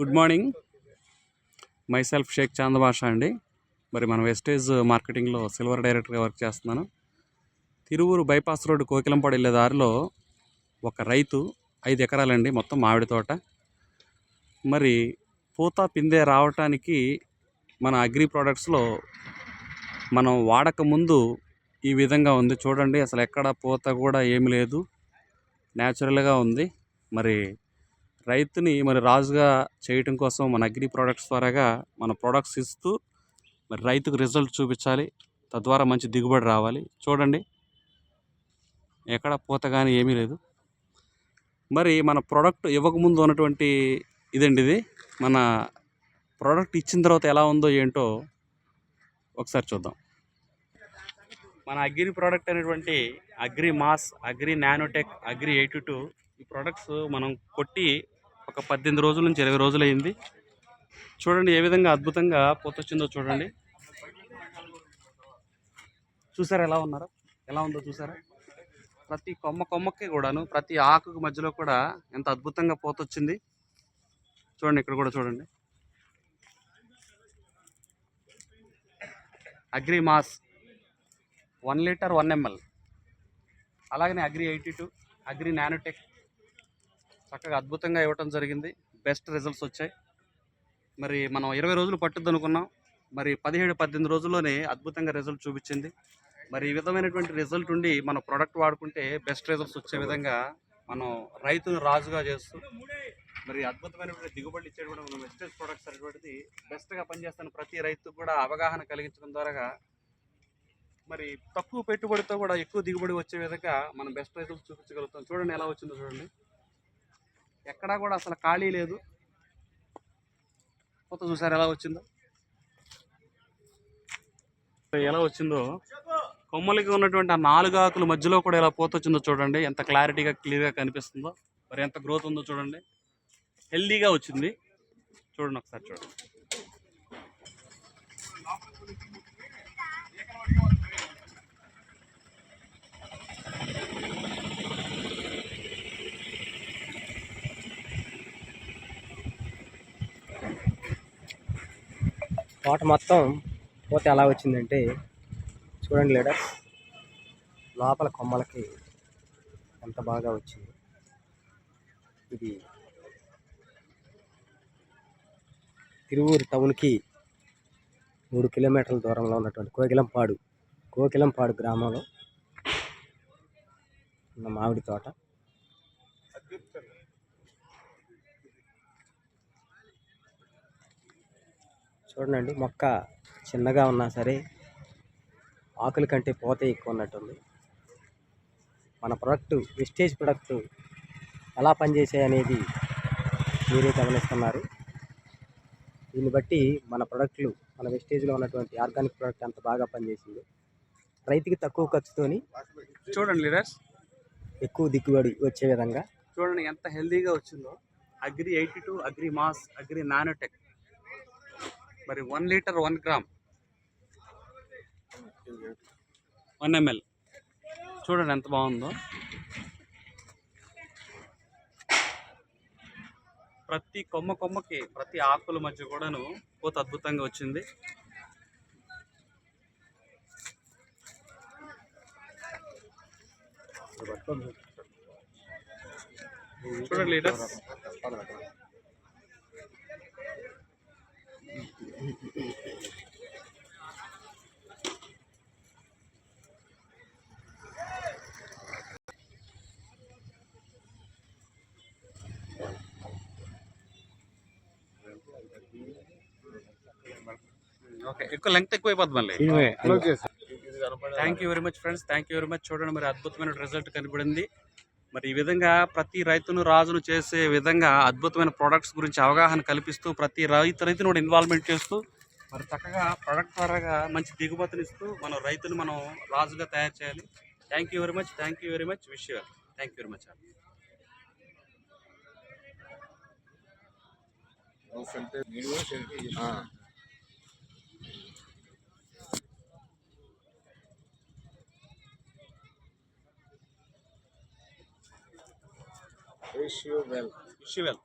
Good morning. Myself Shaik Chand Basha అండి. మరి మన వెస్టేజ్ మార్కెటింగ్లో సిల్వర్ డైరెక్టర్గా వర్క్ చేస్తున్నాను. తిరువురు బైపాస్ రోడ్డు కోకిలంపాడు వెళ్ళే దారిలో ఒక రైతు ఐదు ఎకరాలండి మొత్తం మామిడి తోట. మరి పూత పిందె రావటానికి మన అగ్రి ప్రోడక్ట్స్లో మనం వాడక ముందు ఈ విధంగా ఉంది. చూడండి అసలు ఎక్కడ పూత కూడా ఏమి లేదు. న్యాచురల్గా ఉంది. మరి రైతుని మరి రాజుగా చేయటం కోసం మన అగ్రి ప్రోడక్ట్స్ ద్వారాగా మన ప్రోడక్ట్స్ ఇస్తూ మరి రైతుకు రిజల్ట్ చూపించాలి. తద్వారా మంచి దిగుబడి రావాలి. చూడండి. ఎక్కడ పూత కానీ ఏమీ లేదు. మరి మన ప్రోడక్ట్ ఇవ్వకముందు ఉన్నటువంటి ఇదండి ఇది. మన ప్రోడక్ట్ ఇచ్చిన తర్వాత ఎలా ఉందో ఏంటో ఒకసారి చూద్దాం. మన అగ్రి ప్రోడక్ట్ అనేటువంటి agri mass agri nanotech agri eighty two ఈ ప్రోడక్ట్స్ మనం కొట్టి ఒక పద్దెనిమిది రోజుల నుంచి ఇరవై రోజులు అయింది. చూడండి ఏ విధంగా అద్భుతంగా పూత వచ్చిందో చూడండి. చూసారా ఎలా ఉన్నారా? ఎలా ఉందో చూసారా? ప్రతి కొమ్మ కొమ్మకి కూడాను ప్రతి ఆకుకు మధ్యలో కూడా ఎంత అద్భుతంగా పూత వచ్చింది. చూడండి ఇక్కడ కూడా చూడండి. Agri mass one litre one ML. అలాగనే agri eighty two agri nanotech చక్కగా అద్భుతంగా ఇవ్వటం జరిగింది. బెస్ట్ రిజల్ట్స్ వచ్చాయి. మరి మనం ఇరవై రోజులు పట్టుద్ది అనుకున్నాం మరి పదిహేడు పద్దెనిమిది రోజుల్లోనే అద్భుతంగా రిజల్ట్ చూపించింది. మరి ఈ విధమైనటువంటి రిజల్ట్ ఉండి మన ప్రోడక్ట్ వాడుకుంటే బెస్ట్ రిజల్ట్స్ వచ్చే విధంగా మనం రైతును రాజుగా చేస్తూ మరి అద్భుతమైనటువంటి దిగుబడి ఇచ్చేటువంటి మనం వెస్టేజ్ ప్రొడక్ట్స్ అనేటువంటిది బెస్ట్గా పనిచేస్తున్న ప్రతి రైతుకు కూడా అవగాహన కలిగించడం ద్వారా మరి తక్కువ పెట్టుబడితో కూడా ఎక్కువ దిగుబడి వచ్చే విధంగా మనం బెస్ట్ రైతులు చూపించగలుగుతాం. చూడండి ఎలా వచ్చిందో చూడండి. ఎక్కడా కూడా అసలు ఖాళీ లేదు. కొత్త చూసారు ఎలా వచ్చిందో? ఎలా వచ్చిందో? కొమ్మలకి ఉన్నటువంటి ఆ నాలుగు ఆకుల మధ్యలో కూడా ఎలా పోత వచ్చిందో చూడండి. ఎంత క్లారిటీగా క్లియర్గా కనిపిస్తుందో. మరి ఎంత గ్రోత్ ఉందో చూడండి. హెల్దీగా వచ్చింది. చూడండి ఒకసారి చూడండి. తోట మొత్తం పోతే ఎలా వచ్చిందంటే చూడండి లీడర్ లోపల కొమ్మలకి ఎంత బాగా వచ్చింది. ఇది తిరువూరు టౌన్కి మూడు కిలోమీటర్ల దూరంలో ఉన్నటువంటి కోకిలంపాడు కోకిలంపాడు గ్రామంలో ఉన్న మామిడి తోట. చూడండి మొక్క చిన్నగా ఉన్నా సరే ఆకుల కంటే పూత ఎక్కువ ఉన్నట్టుంది మన ప్రొడక్ట్ వెస్టేజ్ ప్రొడక్ట్ ఎలా పనిచేసాయి అనేది మీరే గమనిస్తున్నారు. దీన్ని బట్టి మన ప్రొడక్ట్లు మన వెస్టేజ్లో ఉన్నటువంటి ఆర్గానిక్ ప్రొడక్ట్ అంత బాగా పనిచేసింది. రైతుకి తక్కువ ఖర్చుతోని చూడండి లీడర్స్. ఎక్కువ దిగుబడి వచ్చే విధంగా చూడండి ఎంత హెల్దీగా వచ్చిందో. Agri eighty two agri mass agri nanotech. మరి one litre one gram. One ML. చూడండి ఎంత బాగుందో. ప్రతి కొమ్మ కొమ్మకి ప్రతి ఆకుల మధ్య కూడాను పూత అద్భుతంగా వచ్చింది. చూడండి లీటర్ ఓకే ఎక్కువ లెంగ్త్ ఎక్కువ అయిపోద్ది మళ్ళీ. Thank you very much friends thank you very much చూడండి మరి అద్భుతమైన రిజల్ట్ కనబడింది. మరి ఈ విధంగా ప్రతి రైతును రాజును చేసే విధంగా అద్భుతమైన ప్రొడక్ట్స్ గురించి అవగాహన కల్పిస్తూ ప్రతి రైతు రైతును కూడా ఇన్వాల్వ్మెంట్ చేస్తూ మరి చక్కగా ప్రొడక్ట్ ద్వారా మంచి దిగుమతినిస్తూ మనం రైతును మనం రాజుగా తయారు చేయాలి. Thank you very much thank you very much wish you thank you very much Wish you well. Wish you well